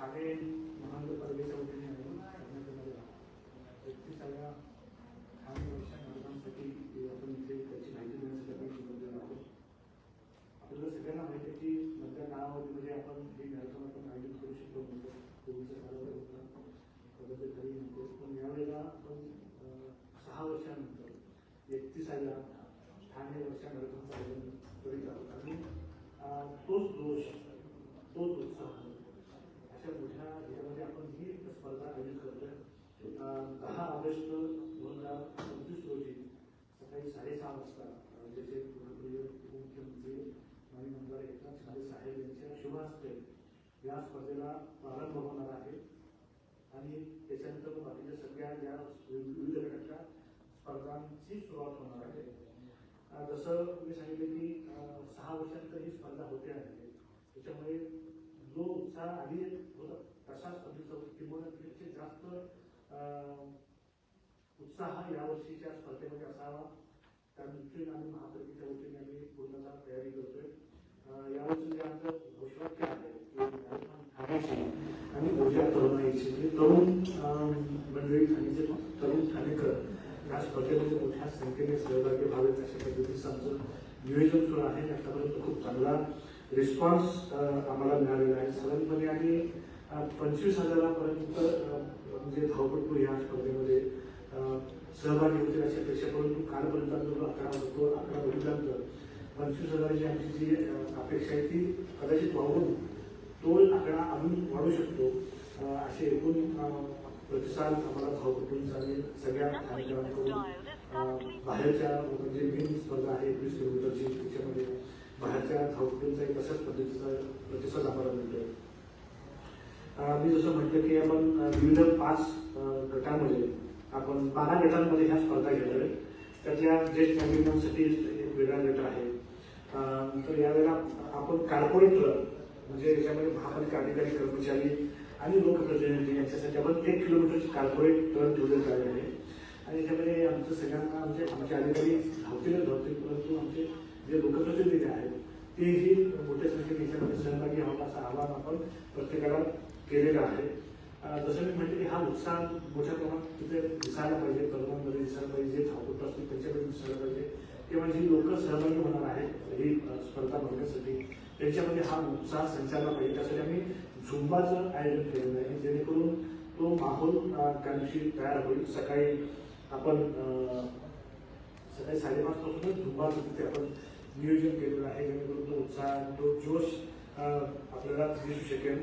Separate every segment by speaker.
Speaker 1: ठाणे महानगरपालिकेच्या वतीने आयोजित करण्यात येणाऱ्या एकतीसाव्या ठाणे वर्षा कार्यक्रमासाठी आपण इथे त्याची माहिती देण्यासाठी आपण शिकवलेलो आहोत. आपल्याला सगळ्यांना माहिती आहे की मधल्या काळामध्ये म्हणजे आपण हे कार्यक्रम आपण आयोजित करू शकतो म्हणजे पूर्वीचा काळामध्ये होता. कदाचित काही नव्हते पण यावेळेला आपण सहा वर्षानंतर एकतीसाव्या ठाणे वर्षा कार्यक्रमाचं आयोजन करीत आहोत. आणि तोच दोष तोच उत्साह अशा मोठ्या ह्याच्यामध्ये आपण ही स्पर्धा आयोजित करतोय अं, दहा ऑगस्ट दोन हजार पंचवीस रोजी सकाळी साडेसहा वाजता अं, ज्याचे लोकप्रिय उपमुख्यमंत्री माननीय आमदार साहेब यांच्या शुभ हस्ते या स्पर्धेला प्रारंभ होणार आहे. आणि त्याच्यानंतर मग बाकीच्या सगळ्या ज्या विविध गटाच्या स्पर्धांची सुरुवात होणार आहे. जसं मी सांगितलं की सहा वर्षानंतर ही स्पर्धा होते आहे. त्याच्यामुळे जो उत्साह आधी होता तशाच स्पर्धेचा किंवा त्यापेक्षा जास्त उत्साह यावर्षीच्या स्पर्धेमध्ये असावा. कारण उच्च आणि महापालिकेच्या वतीने आम्ही पूर्णतः तयारी करतोय. यावर्षी आमचं घोषवाक्य आहे ठाण्याची आणि ऊर्जा तरुणाईची म्हणजे तरुण अं, मंडळी ठाण्याचे तरुण ठाणेकर या स्पर्धेमध्ये मोठ्या संख्येने सहभागी व्हावेत अशा पद्धतीचं आमचं नियोजन सुरू आहे आणि आतापर्यंत खूप चांगला रिस्पॉन्स आम्हाला मिळालेला आहे साधारणपणे आम्ही पंचवीस हजारापर्यंत म्हणजे धावपटू या स्पर्धेमध्ये अं, सहभागी होतील अशी अपेक्षा परंतु कालपर्यंत जो आकडा होतो आकडा बघितल्यानंतर पंचवीस हजाराची आमची जी अपेक्षा आहे ती कदाचित वाढून तो आकडा अजून वाढू शकतो असे एकूण प्रतिसाद आम्हाला धावपटूंचा आणि सगळ्या कार्यक्रमांकडून बाहेरच्या म्हणजे मेन स्पर्धा आहे एकवीस किलोमीटरची त्याच्यामध्ये बाहेरच्या धावपटूंचा एक तशाच पद्धतीचा प्रतिसाद आम्हाला मिळतोय. मी जसं म्हटलं की आपण विविध पाच गटांमध्ये आपण बारा गटांमध्ये ह्या स्पर्धा घेतोय त्यातल्या ज्येष्ठ नागरिकांसाठी एक वेगळा गट आहे. तर यावेळेला आपण कार्पोरेट म्हणजे याच्यामध्ये महापालिका अधिकारी कर्मचारी आणि लोकप्रतिनिधी यांच्यासाठी आपण एक किलोमीटरची कार्पोरेट टर्न ठेवण्यात आले आहे. आणि याच्यामध्ये आमचं सगळ्यांना म्हणजे आमचे अधिकारी धावतीलच धावतील परंतु आमचे जे लोकप्रतिनिधी आहेत तेही मोठ्या संख्येने याच्यामध्ये सहभागी व्हावा असं आवाहन आपण प्रत्येकाला केलेलं आहे. जसं मी म्हटलं की हा नुकसान मोठ्या प्रमाणात तिथे दिसायला पाहिजे तरुणांमध्ये दिसायला पाहिजे जे धावपटू असतील त्यांच्यामध्ये दिसायला पाहिजे. किंवा जी लोक सहभागी होणार आहेत. म्हणजे ही स्पर्धा बघण्यासाठी. त्यांच्यामध्ये हा उत्साह संचारला पाहिजे. त्यासाठी आम्ही झुंबाचं आयोजन केलेलं आहे. जेणेकरून तो माहोल त्या दिवशी तयार होईल. सकाळी आपण सकाळी साडेपाच पासूनच झुंबाचं तिथे आपण नियोजन केलेलं आहे. जेणेकरून तो उत्साह तो जोश आपल्याला दिसू शकेल.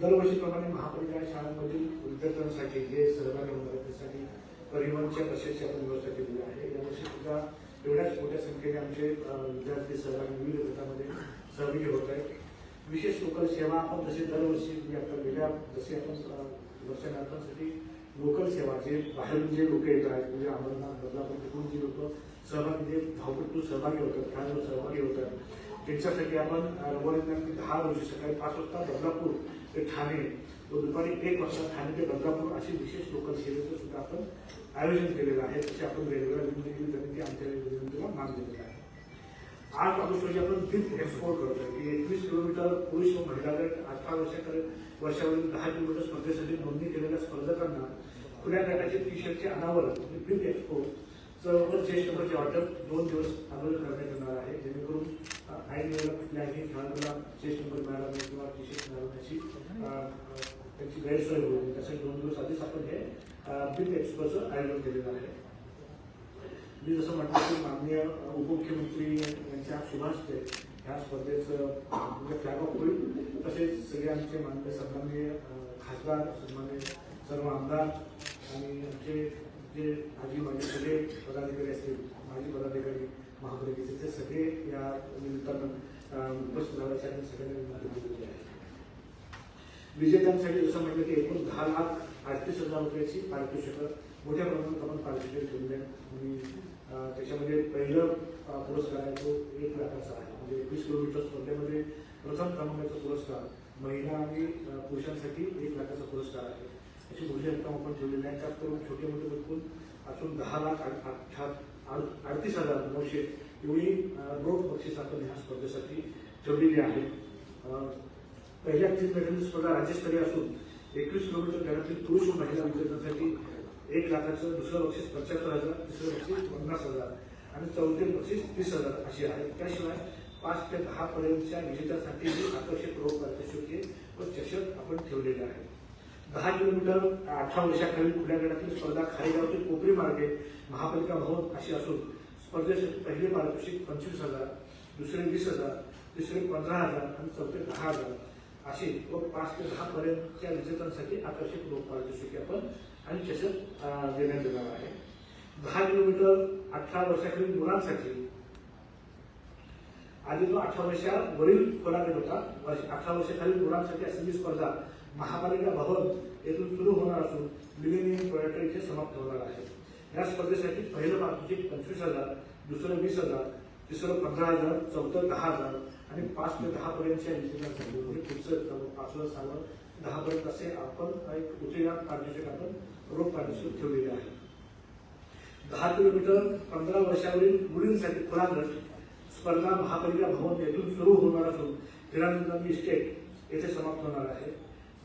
Speaker 1: दरवर्षीप्रमाणे महापालिका शाळांमधील विद्यार्थ्यांसाठी जे सहभागी होणार आहेत त्यासाठी परिवहनच्या बसेसची आपण व्यवस्था केलेली आहे यावर्षी सुद्धा एवढ्याच मोठ्या संख्येने आमचे विद्यार्थी सहभागी विविध गटामध्ये सहभागी होत आहेत. विशेष लोकल सेवा आपण जसे दरवर्षी म्हणजे आता गेल्या जसे आपण दर्शनार्थांसाठी लोकल सेवा जे बाहेरून जे लोक येत आहेत म्हणजे अमरनाथ बदलापूर तिकडून जी लोक सहभागी जे धावपटू सहभागी होतात खेळाडू सहभागी होतात त्यांच्यासाठी आपण अं, रविवारी दहा रोजी सकाळी पाच वाजता बदलापूर ते ठाणे व दुपारी एक वाजता ठाणे ते बदलापूर अशी विशेष लोकल सेवेचं सुद्धा आपण आयोजन केलेलं आहे. तसे आपण वेगवेगळ्या विनंती त्यांनी आमच्या विनंतीला मान दिलेला आहे आठ ऑगस्ट रोजी आपण फिफ्थ एक्सपोर्ट करतोय. की एकवीस किलोमीटर पुरुष व महिलागट अठरा वर्षाकडे वर्षावरील दहा किलोमीटर स्पर्धेसाठी नोंदणी केलेल्या स्पर्धकांना खुल्या गटाचे टी शर्टचे अनावरण म्हणजे फिफ्थ एक्सपोर्ट ज्येष्ठ नंबरची नंबरचे दोन दिवस आंदोलन करण्यात येणार आहे. जेणेकरून काही ऐन वेळेला कुठल्याही खेळाडूला ज्येष्ठ नंबर मिळाला नाही किंवा टी शर्ट मिळाला त्याची गैरसोय होईल त्यासाठी दोन दिवस आधीच आपण हे बिग एक्सपोचं आयोजन केलेलं आहे. मी जसं म्हटलं की माननीय उपमुख्यमंत्री यांच्या शुभास्ते ह्या स्पर्धेचं म्हणजे फ्लॅग ऑफ होईल तसेच सगळे आमचे माननीय सन्माननीय खासदार सन्माननीय सर्व आमदार आणि आमचे जे आजी माझे सगळे पदाधिकारी असतील माजी पदाधिकारी महापालिकेचे ते सगळे या निमित्तानं उपस्थित राहायचे आणि सगळ्यांना विनंती केलेली आहे. विजेत्यांसाठी जसं म्हटलं की एकूण दहा लाख अडतीस हजार रुपयाची पारितोषिकं मोठ्या प्रमाणात आपण पारितोषिक केलेले आहेत आणि त्याच्यामध्ये पहिलं पुरस्कार आहे तो एक लाखाचा आहे. म्हणजे एकवीस किलोमीटर स्पर्धेमध्ये प्रथम क्रमांकाचा पुरस्कार महिला आणि पुरुषांसाठी एक लाखाचा पुरस्कार आहे. अशी मोठी रक्कम आपण ठेवलेली आहे. त्यात करून छोटे मोठे बिलकुल असून दहा लाख अठ्ठा- अडतीस हजार नऊशे एवढी रोख बक्षीस आपण ह्या स्पर्धेसाठी ठेवलेली आहे. पहिल्या तीन मेडल स्पर्धा राज्यस्तरीय असून एकवीस किलोमीटर गटातील पुरुष व महिला विजेत्यांसाठी एक लाखाचं दुसरं बक्षीस पंच्याहत्तर हजार तिसरं बक्षीस पन्नास हजार आणि चौथे बक्षीस तीस हजार अशी आहे. त्याशिवाय पाच ते दहा पर्यंतच्या विजेत्यासाठी आकर्षक रोख पारितोषिके व चषक आपण ठेवलेले आहे दहा किलोमीटर अठरा वर्षाखालील खुल्या गटातील स्पर्धा खारेगाव ते कोपरी मार्गे महापालिका भवन अशी असून स्पर्धेसाठी पहिले पारितोषिक पंचवीस हजार दुसरे वीस हजार तिसरे पंधरा हजार आणि चौथे दहा हजार. अशी व पाच ते दहा पर्यंतच्या विजेत्यांसाठी आकर्षक रोख पारितोषिके आपण. आणि चषक देण्यात येणार आहे. दहा किलोमीटर अठरा वर्षाखालील मुलांसाठी आधी जो अठरा वर्षावरील खोलाकडे होता. अठरा वर्षाखालील मुलांसाठी असलेली स्पर्धा महापालिका भवन येथून सुरू होणार असून मिलेनियम पर्यटन इथे समाप्त होणार आहे. या स्पर्धेसाठी पहिलं पारितोषिक पंचवीस हजार दुसरं वीस हजार तिसरं पंधरा हजार चौथं दहा हजार आणि पाच ते दहा पर्यंतच्या विजेत्यांसाठी म्हणजे पुढचं पाचवं सहावं दहा पर्यंत असे आपण एक उत्तेजना काढण्याचे आपण रोप पारितोषिक ठेवलेले आहे. दहा किलोमीटर पंधरा वर्षावरील मुलींसाठी खुला गट स्पर्धा महापालिका भवन येथून सुरू होणार असून हिरानंदानी इस्टेट येथे समाप्त होणार आहे.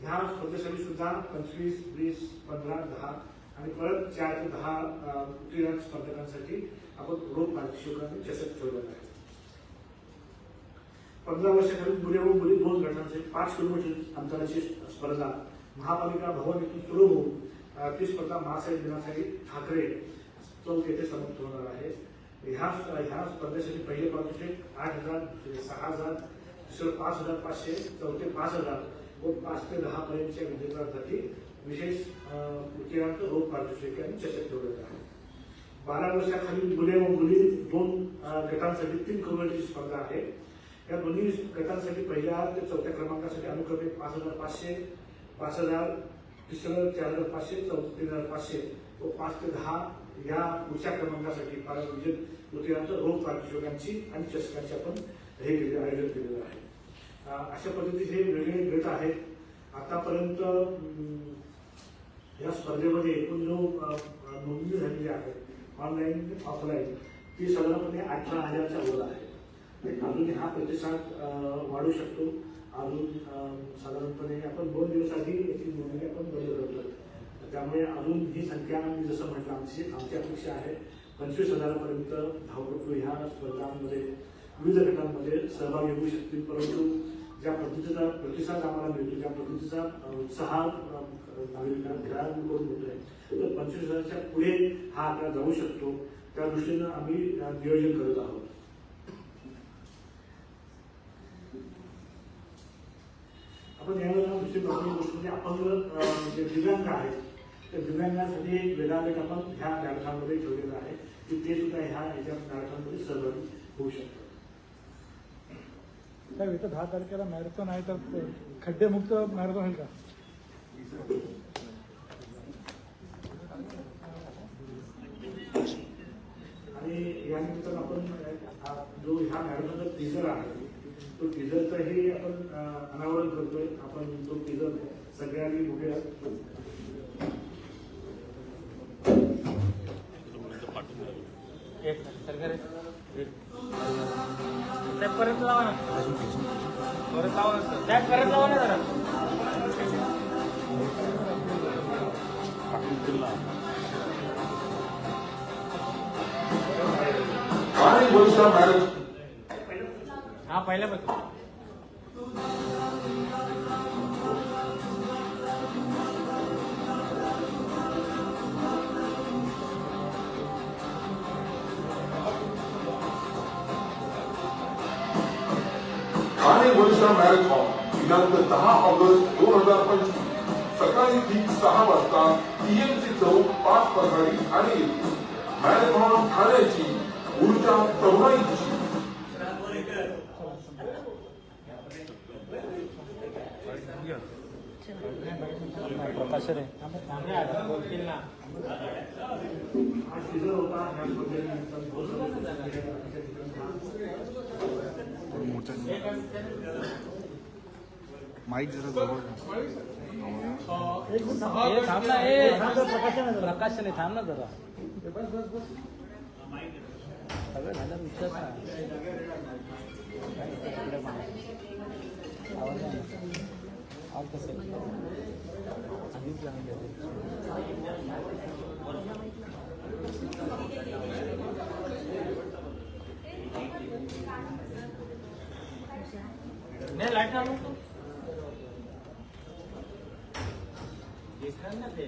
Speaker 1: ह्या स्पर्धेसाठी सुद्धा पंचवीस वीस पंधरा दहा आणि परत चार ते दहा अ, उत्तीर्ण स्पर्धकांसाठी आपण रोख पारितोषिकांनी चषक ठेवलेलं आहे. पंधरा वर्षाखाली मुले व मुली दोन गटांचे पाच किलोमीटर अंतराची स्पर्धा महापालिका भवन येथून सुरू होऊन ती स्पर्धा महासाहेब दिनासाठी ठाकरे चौक येथे समाप्त होणार आहे. ह्या ह्या स्पर्धेसाठी पहिले पारितोषिक आठ हजार दुसरे सहा हजार दुसरं पाच हजार पाचशे चौथे पाच हजार व पाच ते दहा पर्यंतच्या विजेत्यांसाठी विशेष अ, उत्तीर्ण रोख पारितोषिक आणि चषक ठेवलेलं आहे बारा वर्षाखालील मुले व मुली दोन गटांसाठी तीन किलोमीटरची स्पर्धा आहे. या दोन्ही गटांसाठी पहिल्या ते चौथ्या क्रमांकासाठी अनुक्रमे पाच हजार पाचशे पाच हजार तिसरं चार हजार पाचशे चौथं तीन हजार पाचशे व पाच ते दहा या पुढच्या क्रमांकासाठी पारा विजेत रोग रोख पारितोषिकांची आणि चषकांची आपण हे केले आयोजन केलेलं आहे. अशा पद्धतीचे वेगवेगळे गट आहेत. आतापर्यंत या स्पर्धेमध्ये एकूण जो नोंदणी झालेली आहे ऑनलाईन ऑफलाईन ती साधारणपणे अठरा हजारच्या वर आहे. अजून हा प्रतिसाद वाढू शकतो. अजून साधारणपणे आपण दोन दिवस आधी याची नोंदणी आपण बंद करतो. त्यामुळे अजून ही संख्या मी जसं म्हटलं आमची आमची अपेक्षा आहे. पंचवीस हजारापर्यंत धावपटू ह्या स्पर्धांमध्ये विविध गटांमध्ये सहभागी होऊ शकतील. परंतु ज्या पद्धतीचा प्रतिसाद आम्हाला मिळतो ज्या पद्धतीचा उत्साह नागरिकांना खेळाडूंकडून आहे तर पंचवीस हजाराच्या पुढे हा आकडा जाऊ शकतो. त्या दृष्टीनं आम्ही नियोजन करत आहोत. आपण यावेळेला दुसरी महत्वाची गोष्ट म्हणजे अ, जे दिव्यांग आहेत त्या दिव्यांगासाठी गट आपण ह्या मॅरेथॉनमध्ये ठेवलेला आहे की ते सुद्धा ह्या ह्याच्या मॅरेथॉनमध्ये सहभागी होऊ शकतात.
Speaker 2: साहेब इथं दहा तारखेला मॅरेथॉन आहे तर खड्डेमुक्त मॅरेथॉन होईल का?
Speaker 1: आणि या निमित्तानं आपण जो ह्या मॅरेथॉनचा टीजर आहे तो टीजरचाही आपण अ, अनावरण करतोय आपण तो टीजर सगळ्यांनी
Speaker 3: साहेब परत लावा ना. परत लावा साहेब परत लावा ना जरा.
Speaker 4: आणि वर्षा मॅरेज ठाणे वर्षा मॅरेथॉन दिनांक दहा ऑगस्ट दोन हजार पंचवीस. सकाळी ठीक सहा वाजता टीएमसी चौक पाच पघारी ठाणे मॅरेथॉन ठाण्याची ऊर्जा तरुणाईची
Speaker 3: प्रकाशन आहे
Speaker 1: होता ह्या स्पर्धेनिमित्तानं बहुत
Speaker 5: जरा जवळ
Speaker 3: थांब ना ए प्रकाशन आहे थांब ना जरा. सगळं झालं विचार ना. नाही लाइट लावू नको. दिसणार ना ते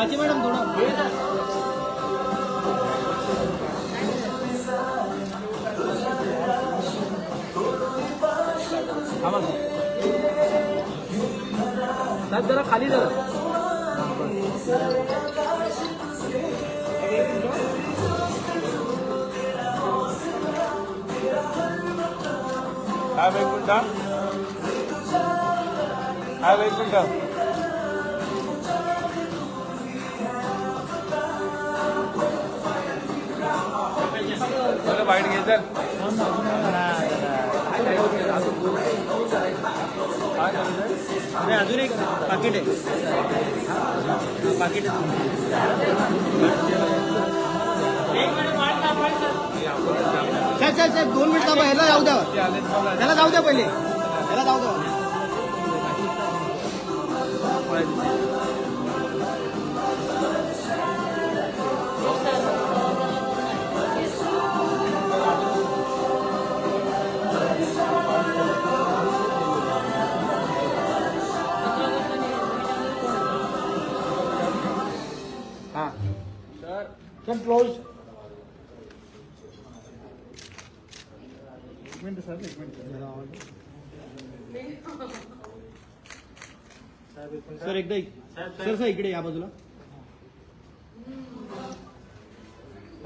Speaker 2: जरा.
Speaker 3: प्राची मॅडम थोडं वेळ द्या. थांबा ना. साहेब जरा खाली जरा
Speaker 2: हा एक मिनिट हा एक मिनिट
Speaker 3: नाही अजून एक पाकिट आहे. पाकिट. आहे एक मिनिट वाट
Speaker 5: साहेब साहेब साहेब दोन मिनिट थांबा ह्याला जाऊ द्या. त्याला जाऊ द्या पहिले. ह्याला जाऊ द्या.
Speaker 2: सर क्लोज एक मिनिट सर एक मिनिट
Speaker 5: सर एकदा सर सर इकडे या बाजूला।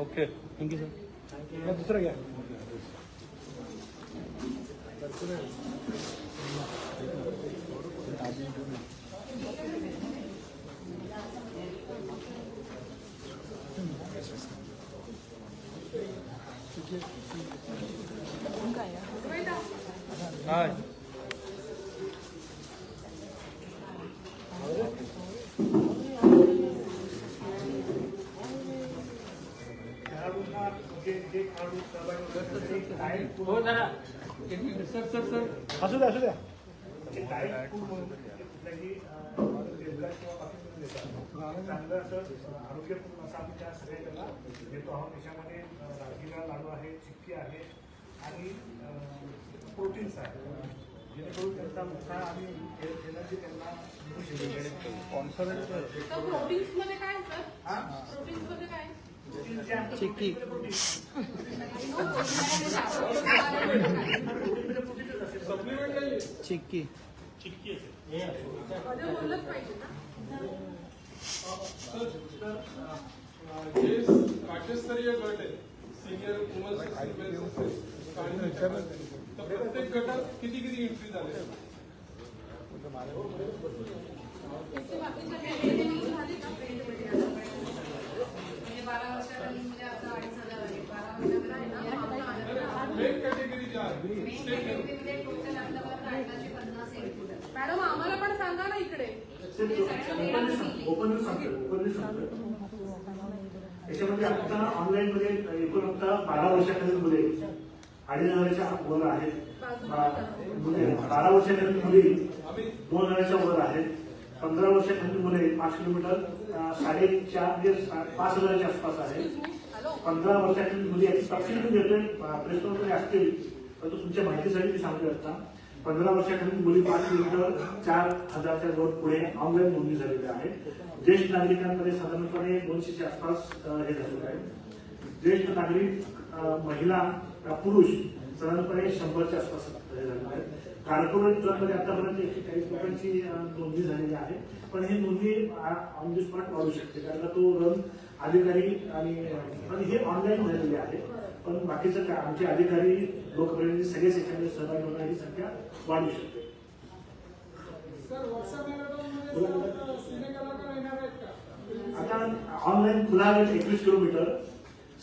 Speaker 2: ओके।
Speaker 5: थँक्यू सर
Speaker 2: या दुसरं घ्या
Speaker 3: जरा एक मिनिट सर सर सर
Speaker 2: असू द्या द्या
Speaker 1: चांगलं असं आरोग्यपूर्ण असं आम्ही त्या सगळ्यांना देतो आहोत. त्याच्यामध्ये राजगिरा लाडू आहे चिक्की आहे आणि प्रोटीन्स आहे. जेणेकरून त्यांचा मोठा आणि एनर्जी त्यांना मिळू शकेल
Speaker 6: तर प्रोटीन्समध्ये काय सर
Speaker 1: हा?
Speaker 6: प्रोटीन्समध्ये काय
Speaker 5: चिक्की.
Speaker 1: प्रोटीन
Speaker 5: चिक्की.
Speaker 6: पाहिजे ना
Speaker 7: जे राज्यस्तरीय गट आहे सिनियर वुमन तर प्रत्येक गटात किती किती एंट्री झाले?
Speaker 6: म्हणजे म्हणजे.
Speaker 7: Main category.
Speaker 6: मॅडम सांगा ना इकडे.
Speaker 1: याच्यामध्ये आता ऑनलाईन मध्ये एकूण आता बारा वर्षाखालील मुले अडीच हजाराच्या वर आहेत. मुले बारा वर्षाखालील मुली दोन हजाराच्या वर आहेत. पंधरा वर्षाखालील मुले पाच किलोमीटर साडेचार म्हणजे सा- पाच हजाराच्या आसपास आहेत
Speaker 6: हॅलो
Speaker 1: पंधरा वर्षाखालील मुली सबसिडी देतोय प्लेस्टोरमध्ये असतील परंतु तुमच्या माहितीसाठी मी सांगतो आता. पंधरा वर्षाखालील मुली पाच लिटर चार हजारच्या जवळ पुढे ऑनलाईन नोंदणी झालेली आहे. ज्येष्ठ नागरिकांमध्ये साधारणपणे दोनशेच्या आसपास हे झालेलं आहे. ज्येष्ठ नागरिक महिला पुरुष साधारणपणे शंभरच्या आसपास हे झालेलं आहे. कार्पोरेट जॉबमध्ये आतापर्यंत एकशे चाळीस लोकांची नोंदणी झालेली आहे. पण ही नोंदणी ऑन द स्पॉट वाढू शकते. कारण तो रन अधिकारी आणि पण हे ऑनलाईन झालेले आहे. पण बाकीचं काय आमचे अधिकारी लोकप्रतिनिधी सगळेच याच्यामध्ये सहभागी होण्याची संख्या वाढू शकते. आता ऑनलाईन खुला गट एकवीस किलोमीटर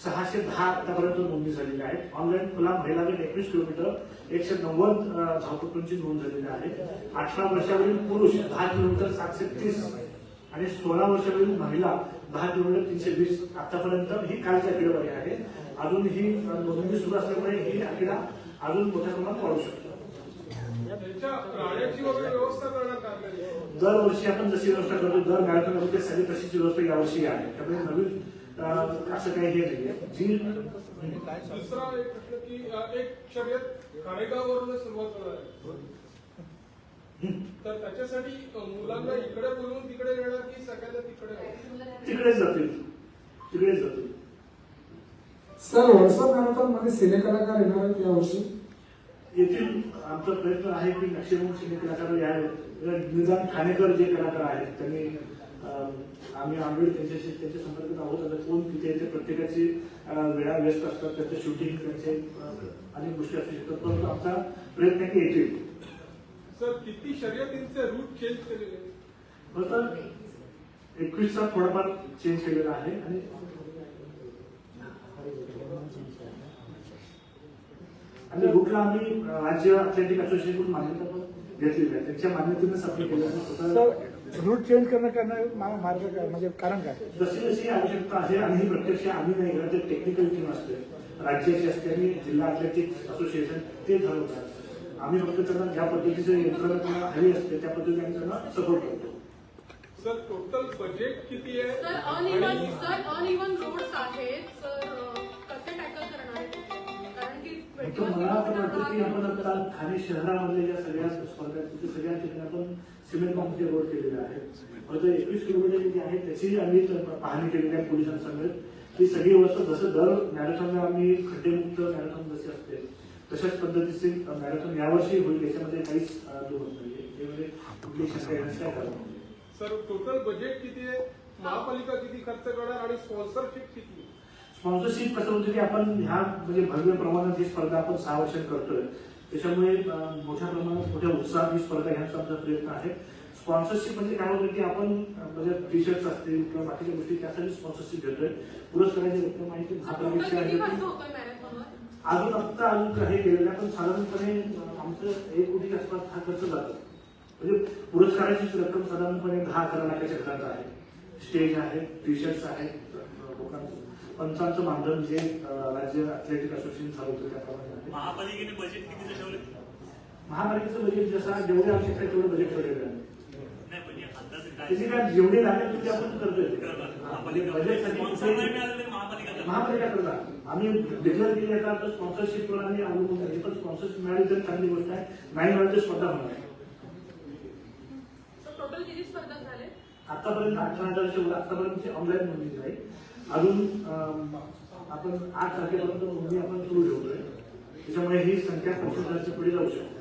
Speaker 1: सहाशे दहा आतापर्यंत नोंदणी झालेली आहे ऑनलाईन खुला महिला गट एकवीस किलोमीटर एकशे नव्वद धावपटूंची नोंद झालेली आहे. अठरा वर्षावरील पुरुष दहा किलोमीटर सातशे तीस आणि सोळा वर्षावरील महिला दहा किलोमीटर तीनशे वीस आतापर्यंत ही कालची आकडेवारी आहे. अजून ही नोंदणी सुरू असल्यामुळे ही आकडा अजून मोठ्या प्रमाणात वाढू शकतो. दरवर्षी आपण जशी व्यवस्था करतो दर मॅरेथॉनमध्ये सगळी तशीच व्यवस्था यावर्षी आहे. त्यामुळे नवीन असं काही हे नाही जी
Speaker 7: दुसरा एक म्हटलं की एक शर्यत खारेगाववरूनच सुरुवात होणार आहे. तर त्याच्यासाठी मुलांना इकडे बोलवून तिकडे येणार की सगळ्यांना तिकडे?
Speaker 1: तिकडेच जातील. तिकडेच जातील.
Speaker 8: सर वर्षा मॅरेथॉनमध्ये सिने कलाकार येणार आहेत यावर्षी.
Speaker 1: येथील आमचा प्रयत्न आहे की मॅक्सिमम सिने कलाकार या निदान ठाणेकर जे कलाकार आहेत त्यांनी आम्ही ऑलरेडी त्यांच्याशी त्यांच्या संपर्कात आहोत. आता कोण तिथे येते प्रत्येकाची वेळा व्यस्त असतात. त्याचं शूटिंग त्यांचे अनेक गोष्टी असू शकतात. परंतु आमचा प्रयत्न आहे की येतील.
Speaker 7: सर किती शर्यतींचे रूट चेंज केलेले
Speaker 1: एकवीसचा थोडाफार चेंज केलेला आहे. आणि आणि रूटला आम्ही राज्य अथलेटिक असोसिएशनकडून मान्यता घेतलेली आहे. त्यांच्या मान्यतेनेच आपण केलं
Speaker 2: रूट चेंज करणं करणं मार्ग काय? म्हणजे कारण काय?
Speaker 1: जशी जशी आवश्यकता आहे आणि ही प्रत्यक्ष आम्ही नाही करत ते टेक्निकल टीम असते. राज्याची असते आणि जिल्हा अथलेटिक्स असोसिएशन ते ठरवतात आम्ही फक्त त्यांना ज्या पद्धतीचं यंत्रणा त्यांना हवी असते त्या पद्धतीने आम्ही त्यांना सपोर्ट करतो.
Speaker 7: सर टोटल बजेट किती आहे?
Speaker 6: सर अनइवन रोड्स आहेत.
Speaker 1: तर मला असं वाटतं की आपण आता ठाणे शहरामधल्या ज्या सगळ्या स्पर्धा आहेत तिथे सगळ्या ठिकाणी आपण सिमेंट कॉम्पचे रोड केलेले आहेत. फक्त एकवीस किलोमीटर जे आहे त्याची आम्ही पाहणी केलेली आहे पोलिसांसमवेत. ही सगळी व्यवस्था जसं दर मॅरेथॉनला आम्ही खड्डेमुक्त मॅरेथॉन जसे असते तशाच पद्धतीचे मॅरेथॉन यावर्षी होईल याच्यामध्ये काहीच अं, दुमत नाहीये त्यामध्ये म्हणजे कुठली शंका काय कारण नाही.
Speaker 7: सर टोटल बजेट किती आहे? महापालिका किती खर्च करणार आणि स्पॉन्सरशिप किती
Speaker 1: स्पॉन्सरशिप कसं होतं की आपण ह्या म्हणजे भव्य प्रमाणात ही स्पर्धा आपण सहा वर्षात करतोय त्याच्यामुळे मोठ्या प्रमाणात मोठ्या उत्साहात ही स्पर्धा घेण्याचा आमचा प्रयत्न आहे. स्पॉन्सरशिप म्हणजे काय होतं की आपण म्हणजे टी शर्ट्स असतील किंवा बाकीच्या गोष्टी त्यासाठी स्पॉन्सरशिप घेतोय. पुरस्काराची रक्कम आहे ती
Speaker 6: मॅरेथॉनवर
Speaker 1: अजून आत्ता अजून काही केलेलं आहे पण साधारणपणे आमचं एक कोटी आसपास हा खर्च जातो. म्हणजे पुरस्काराची रक्कम साधारणपणे दहा अकरा लाखाच्या घरात आहे. स्टेज आहे टी शर्ट्स आहेत. पंचांचं मानधन जे राज्य अथलेटिक असोसिएशन चालवतं त्याप्रमाणे
Speaker 3: महापालिकेने बजेट किती ठेवले
Speaker 1: महापालिकेचं बजेट जसं जेवढे आवश्यक आहे तेवढं बजेट ठेवलेलं आहे.
Speaker 3: म्हणजे
Speaker 1: त्याची काय? जेवढे लागेल तेवढे आपण करतोय.
Speaker 3: महापालिका तरी महापालिका करते.
Speaker 1: आम्ही डिक्लेअर केली आहे का स्पॉन्सरशिपवर आम्ही अवलंबून आहे पण स्पॉन्सरशिप मिळाली तर चांगली गोष्ट आहे. नाही मिळाली तर स्पर्धा होणार आहे.
Speaker 6: सर टोटल किती स्पर्धा झाले?
Speaker 1: आतापर्यंत अठरा हजारच्या वर आतापर्यंत ऑनलाईन नोंदणी आहे अजून आपण आठ तारखेपर्यंत नोंदणी आपण सुरू ठेवतोय. त्याच्यामुळे ही संख्या पंचवीस पुढे जाऊ शकते.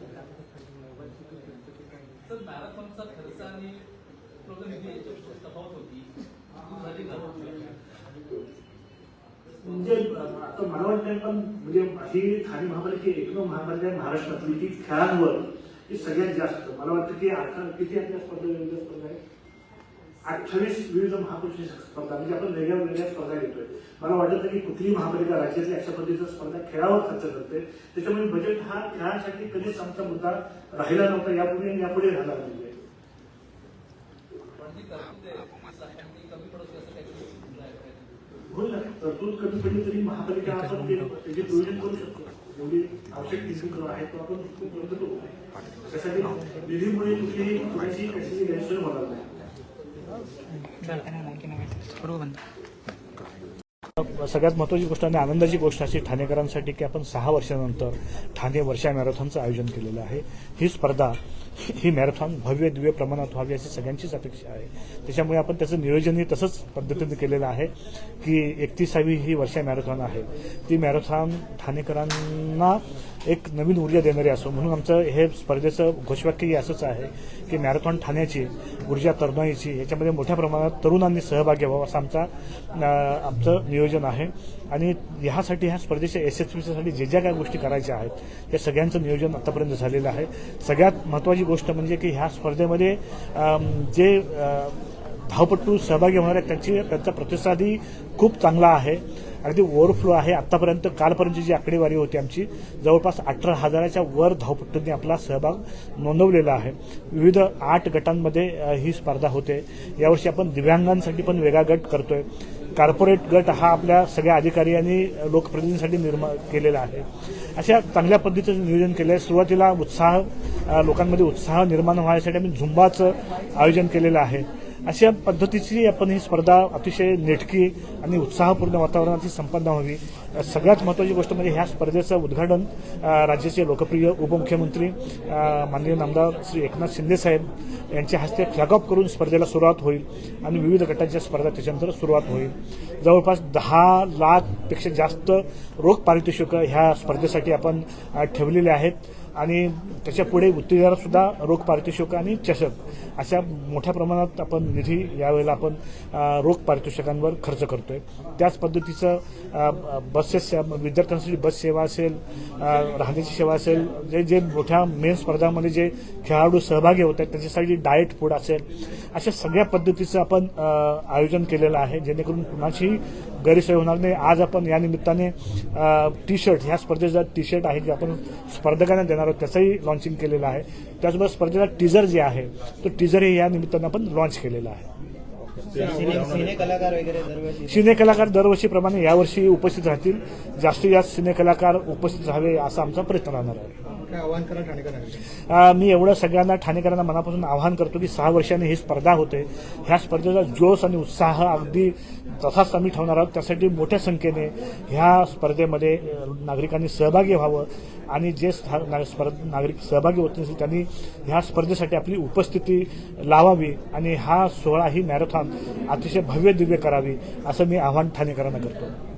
Speaker 9: मॅरेथॉनचा खर्च आणि
Speaker 1: म्हणजे आता मला वाटतं पण म्हणजे ही ठाणे महापालिका एकमेव महापालिका आहे महाराष्ट्रातली. की खेळांवर ही सगळ्यात जास्त. मला वाटतं की आता किती आपल्या स्पर्धा स्पर्धा आहे? अठ्ठावीस विविध महापुरुष स्पर्धा म्हणजे आपण वेगळ्या वेगळ्या स्पर्धा घेतोय. मला वाटत की कुठली महापालिका राज्यातली अशा पद्धतीच्या स्पर्धा खेळावर खर्च करते. त्याच्यामुळे बजेट हा खेळांसाठी कधीच आमचा मुद्दा राहिला नव्हता. यापूर्वी आणि यापुढे राहणार नाही? होईल ना. तरतूद कमी पडली तरी महापालिका आपण ते त्याचे प्रयोजन करू शकतो. जेवढी आवश्यक निधी आहे तो आपण उपलब्ध करू त्यासाठी निधीमुळे कुठलीही कुणाची कशाची गैरसोय होणार नाही. सगळ्यात महत्त्वाची गोष्ट आणि आनंदाची गोष्ट अशी ठाणेकरांसाठी की आपण सहा वर्षानंतर ठाणे वर्षा मॅरेथॉनचं आयोजन केलेलं आहे. ही स्पर्धा ही मॅरेथॉन भव्य दिव्य प्रमाणात व्हावी अशी सगळ्यांचीच अपेक्षा आहे. त्याच्यामुळे आपण त्याचं नियोजनही तसंच पद्धतीने केलेलं आहे की एकतीसावी ही वर्षा मॅरेथॉन आहे. ती मॅरेथॉन ठाणेकरांना एक नवीन ऊर्जा देणारी असो. म्हणून आमचं हे स्पर्धेचं घोषवाक्यही असंच आहे की मॅरेथॉन ठाण्याची ऊर्जा तरुणाईची याच्यामध्ये मोठ्या प्रमाणात तरुणांनी सहभागी व्हावा असं आमचा आमचं नियोजन आहे. आणि ह्यासाठी ह्या स्पर्धेच्या यशस्वीसाठी जे ज्या काय गोष्टी करायच्या आहेत त्या सगळ्यांचं नियोजन आतापर्यंत झालेलं आहे. सगळ्यात महत्त्वाची गोष्ट म्हणजे की ह्या स्पर्धेमध्ये जे धावपट्टू धावपटू सहभागी होणाऱ्या त्यांची त्यांचा प्रतिसादही खूप चांगला आहे. अगदी ओव्हरफ्लो आहे. आतापर्यंत कालपर्यंतची जी आकडेवारी होती आमची जवळपास अठरा हजाराच्या वर धावपट्टूंनी आपला सहभाग नोंदवलेला आहे. विविध आठ गटांमध्ये ही स्पर्धा होते. यावर्षी आपण दिव्यांगांसाठी पण वेगळा गट करतोय. कॉर्पोरेट गट हा आपल्या सगळ्या अधिकारी आणि लोकप्रतिनिधींसाठी निर्माण केलेला आहे. अशा चांगल्या पद्धतीचं नियोजन केलं आहे सुरुवातीला उत्साह लोकांमध्ये उत्साह निर्माण व्हायसाठी आम्ही झुंबाचं आयोजन केलेलं आहे. अशा पद्धतीची आपण ही स्पर्धा अतिशय नेटकी आणि उत्साहपूर्ण वातावरणात संपन्न व्हावी. सगळ्यात महत्त्वाची गोष्ट म्हणजे ह्या स्पर्धेचं उद्घाटन राज्याचे लोकप्रिय उपमुख्यमंत्री माननीय नामदार श्री एकनाथ शिंदे साहेब यांच्या हस्ते फ्लॅग ऑफ करून स्पर्धेला सुरुवात होईल आणि विविध गटांच्या स्पर्धा त्याच्यानंतर सुरुवात होईल. जवळपास दहा लाखपेक्षा जास्त रोख पारितोषिकं ह्या स्पर्धेसाठी आपण ठेवलेले आहेत आणि त्याच्या पुढे सुद्धा रोख पारितोषिकं आणि चषक अशा मोठ्या प्रमाणात आपण निधी यावेळेला आपण रोख पारितोषिकांवर खर्च करतोय. त्याच पद्धतीचं बसेस विद्यार्थ्यांसाठी बस सेवा असेल राहण्याची सेवा असेल जे जे मोठ्या मेन स्पर्धामध्ये जे खेळाडू सहभागी होत आहेत त्याच्यासाठी डाएट फूड असेल अशा सगळ्या पद्धतीचं आपण आयोजन केलेलं आहे जेणेकरून कुणाचीही गैरसोय होणार नाही. आज आपण या निमित्ताने टी शर्ट ह्या स्पर्धेचा टी शर्ट आहे जे आपण स्पर्धकांना देणार आहोत त्याचंही लॉन्चिंग केलेलं आहे. त्याचबरोबर स्पर्धेचा टीजर जे आहे तो टीजरही या निमित्तानं आपण लॉन्च केलेला आहे.
Speaker 2: सिने कलाकार वगैरे
Speaker 1: सिने कलाकार दरवर्षीप्रमाणे यावर्षी उपस्थित राहतील. जास्तीत जास्त सिने कलाकार उपस्थित राहावे असा आमचा प्रयत्न राहणार आहे.
Speaker 2: काय आव्हान करा ठाणेकरांना
Speaker 1: अ, मी एवढं सगळ्यांना ठाणेकरांना मनापासून आवाहन करतो की सहा वर्षांनी ही स्पर्धा होते. ह्या स्पर्धेचा जोश आणि उत्साह अगदी तसाच आम्ही ठेवणार आहोत. त्यासाठी मोठ्या संख्येने ह्या स्पर्धेमध्ये नागरिकांनी सहभागी व्हावं आणि जे स्था- ना- नागरिक सहभागी होत नसतील त्यांनी ह्या स्पर्धेसाठी आपली उपस्थिती लावावी आणि हा सोहळा ही मॅरेथॉन अतिशय भव्य दिव्य करावी असं मी आव्हान ठाणेकरांना करतो.